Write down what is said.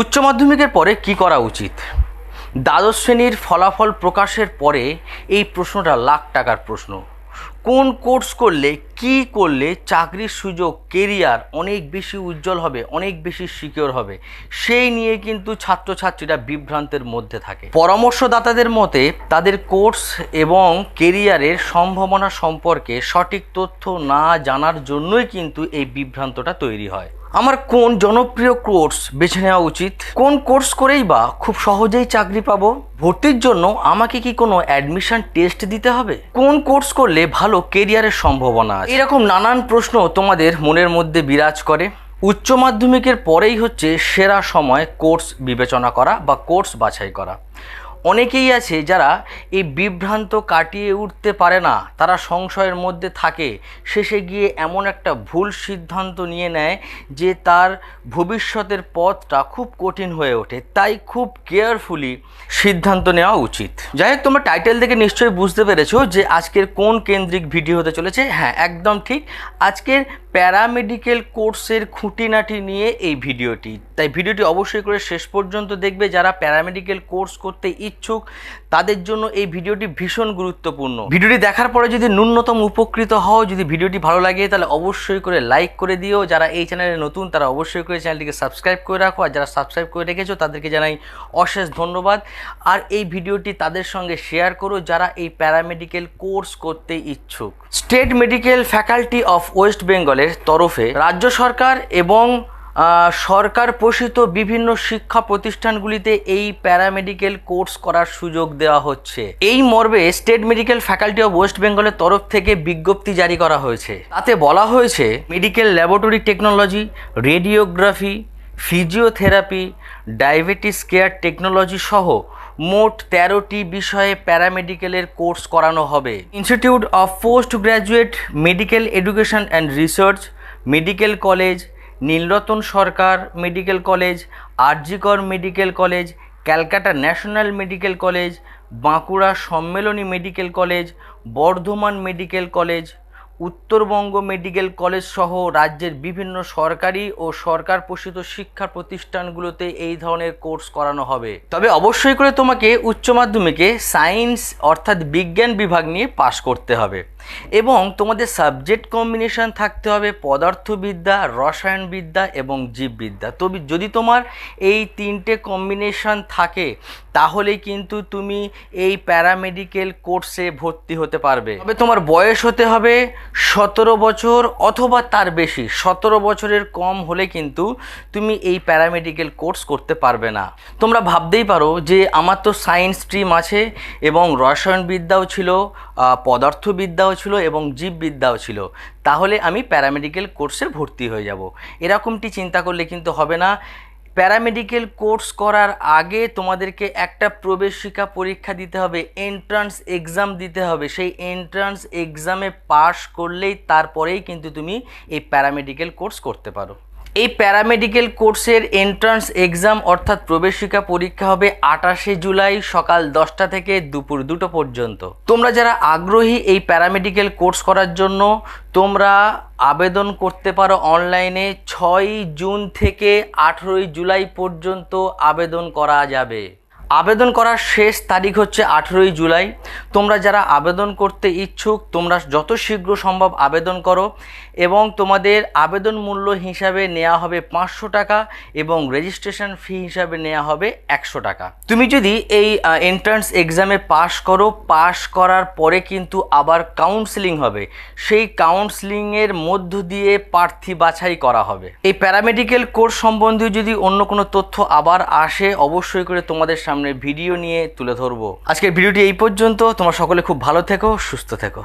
উচ্চ মাধ্যমিকের পরে কি করা উচিত? দ্বাদশ শ্রেণির ফলাফল প্রকাশের পরে এই প্রশ্নটা লাখ টাকার প্রশ্ন। কোন কোর্স করলে, কি করলে চাকরির সুযোগ, কেরিয়ার অনেক বেশি উজ্জ্বল হবে, অনেক বেশি সিকিওর হবে? সেই নিয়ে কিন্তু ছাত্রছাত্রীরা বিভ্রান্তের মধ্যে থাকে। পরামর্শদাতাদের মতে, তাদের কোর্স এবং কেরিয়ারের সম্ভাবনা সম্পর্কে সঠিক তথ্য না জানার জন্যই কিন্তু এই বিভ্রান্তটা তৈরি হয়। আমার কোন জনপ্রিয় কোর্স বেছে নেওয়া উচিত? কোন কোর্স করেই বা খুব সহজেই চাকরি পাবো? ভর্তির জন্য আমাকে কি কোনো অ্যাডমিশন টেস্ট দিতে হবে? কোন কোর্স করলে ভালো কেরিয়ারের সম্ভাবনা আছে? এরকম নানান প্রশ্ন তোমাদের মনের মধ্যে বিরাজ করে। উচ্চ মাধ্যমিকের পরেই হচ্ছে সেরা সময় কোর্স বিবেচনা করা বা কোর্স বাছাই করা। অনেকেই আছে যারা এই বিভ্রান্ত কাটিয়ে উঠতে পারে না। তারা সংশয়ের মধ্যে থাকে। শেষে গিয়ে এমন একটা ভুল সিদ্ধান্ত নিয়ে নেয় যে তার ভবিষ্যতের পথটা খুব কঠিন হয়ে ওঠে। তাই খুব কেয়ারফুলি সিদ্ধান্ত নেওয়া উচিত। যাই হোক, তোমরা টাইটেল থেকে নিশ্চয়ই বুঝতে পেরেছ যে আজকের কোন কেন্দ্রিক ভিডিও হতে চলেছে। হ্যাঁ একদম ঠিক। আজকের প্যারামেডিক্যাল কোর্সের খুঁটিনাটি নিয়ে এই ভিডিওটি। তাই ভিডিওটি অবশ্যই করে শেষ পর্যন্ত দেখবে। যারা প্যারামেডিক্যাল কোর্স করতে ইচ্ছুক, তাদের জন্য এই ভিডিওটি ভীষণ গুরুত্বপূর্ণ। ভিডিওটি দেখার পরে যদি ন্যূনতম উপকৃত হও, যদি ভিডিওটি ভালো লাগে, তাহলে অবশ্যই করে লাইক করে দিও। যারা এই চ্যানেলে নতুন, তারা অবশ্যই করে চ্যানেলটিকে সাবস্ক্রাইব করে রাখো। আর যারা সাবস্ক্রাইব করে রেখেছো, তাদেরকে জানাই অশেষ ধন্যবাদ। আর এই ভিডিওটি তাদের সঙ্গে শেয়ার করো, যারা এই প্যারামেডিক্যাল কোর্স করতে ইচ্ছুক। State medical faculty of west বেঙ্গলের তরফে রাজ্য সরকার এবং সরকার পোষিত বিভিন্ন শিক্ষা প্রতিষ্ঠানগুলিতে এই প্যারামেডিক্যাল কোর্স করার সুযোগ দেওয়া হচ্ছে। এই মর্মে state medical faculty of west বেঙ্গলের তরফ থেকে বিজ্ঞপ্তি জারি করা হয়েছে। তাতে বলা হয়েছে medical laboratory technology, radiography, physiotherapy, diabetes care technology সহ মোট তেরোটি বিষয়ে প্যারামেডিক্যালের কোর্স করানো হবে। Institute of post graduate medical education and research medical college Nilratan Sarkar medical college, R G Kar medical college, Calcutta national medical college, Bankura Sammilani medical college, Bardhaman medical college, Uttarbanga medical college সহ রাজ্যের বিভিন্ন সরকারি ও সরকার পোষিত শিক্ষা প্রতিষ্ঠানগুলোতে এই ধরনের course করানো হবে। তবে অবশ্যই করে তোমাকে উচ্চ মাধ্যমিকে সায়েন্স অর্থাৎ বিজ্ঞান বিভাগ নিয়ে পাশ করতে হবে। এবং তোমাদের সাবজেক্ট কম্বিনেশন থাকতে হবে পদার্থবিদ্যা, রসায়নবিদ্যা এবং জীববিদ্যা। তবে যদি তোমার এই তিনটে কম্বিনেশন থাকে তাহলে কিন্তু তুমি এই প্যারামেডিক্যাল কোর্সে ভর্তি হতে পারবে। তবে তোমার বয়স হতে হবে সতেরো বছর অথবা তার বেশি। সতেরো বছরের কম হলে কিন্তু তুমি এই প্যারামেডিক্যাল কোর্স করতে পারবে না। তোমরা ভাবতেই পারো যে আমার তো সায়েন্স স্ট্রিম আছে এবং রসায়নবিদ্যাও ছিল পদার্থবিদ্যাও ছিল এবং জীববিদ্যাও ছিল। তাহলে আমি প্যারামেডিক্যাল কোর্সে ভর্তি হয়ে যাব। এরকমটি চিন্তা করলে কিন্তু হবে না। প্যারামেডিক্যাল কোর্স করার আগে তোমাদেরকে একটা প্রবেশিকা পরীক্ষা দিতে হবে এন্ট্রান্স এক্সাম দিতে হবে। সেই এন্ট্রান্স এক্সামে পাশ করলেই তারপরেই কিন্তু তুমি এই প্যারামেডিক্যাল কোর্স করতে পারো। এই প্যারামেডিক্যাল কোর্সের এন্ট্রান্স এক্সাম অর্থাৎ প্রবেশিকা পরীক্ষা হবে আটাশে জুলাই সকাল দশটা থেকে দুপুর দুটো পর্যন্ত। তোমরা যারা আগ্রহী এই প্যারামেডিক্যাল কোর্স করার জন্য, তোমরা আবেদন করতে পারো অনলাইনে ছয় জুন থেকে আঠেরোই জুলাই পর্যন্ত আবেদন করা যাবে। আবেদন করার শেষ তারিখ হচ্ছে আঠেরোই জুলাই। তোমরা যারা আবেদন করতে ইচ্ছুক, তোমরা যত শীঘ্র সম্ভব আবেদন করো এবং তোমাদের আবেদন মূল্য হিসাবে নেওয়া হবে পাঁচশো টাকা এবং রেজিস্ট্রেশন ফি হিসাবে নেওয়া হবে একশো টাকা। তুমি যদি এই এন্ট্রান্স এক্সামে পাশ করো পাশ করার পরে কিন্তু আবার কাউন্সেলিং হবে। সেই কাউন্সেলিংয়ের মধ্য দিয়ে প্রার্থী বাছাই করা হবে। এই প্যারামেডিক্যাল কোর্স সম্বন্ধীয় যদি অন্য কোনো তথ্য আবার আসে, অবশ্যই করে তোমাদের সামনে ভিডিও নিয়ে তুলে ধরবো। আজকের ভিডিওটি এই পর্যন্ত। তোমার সকলে খুব ভালো থেকো, সুস্থ থেকো।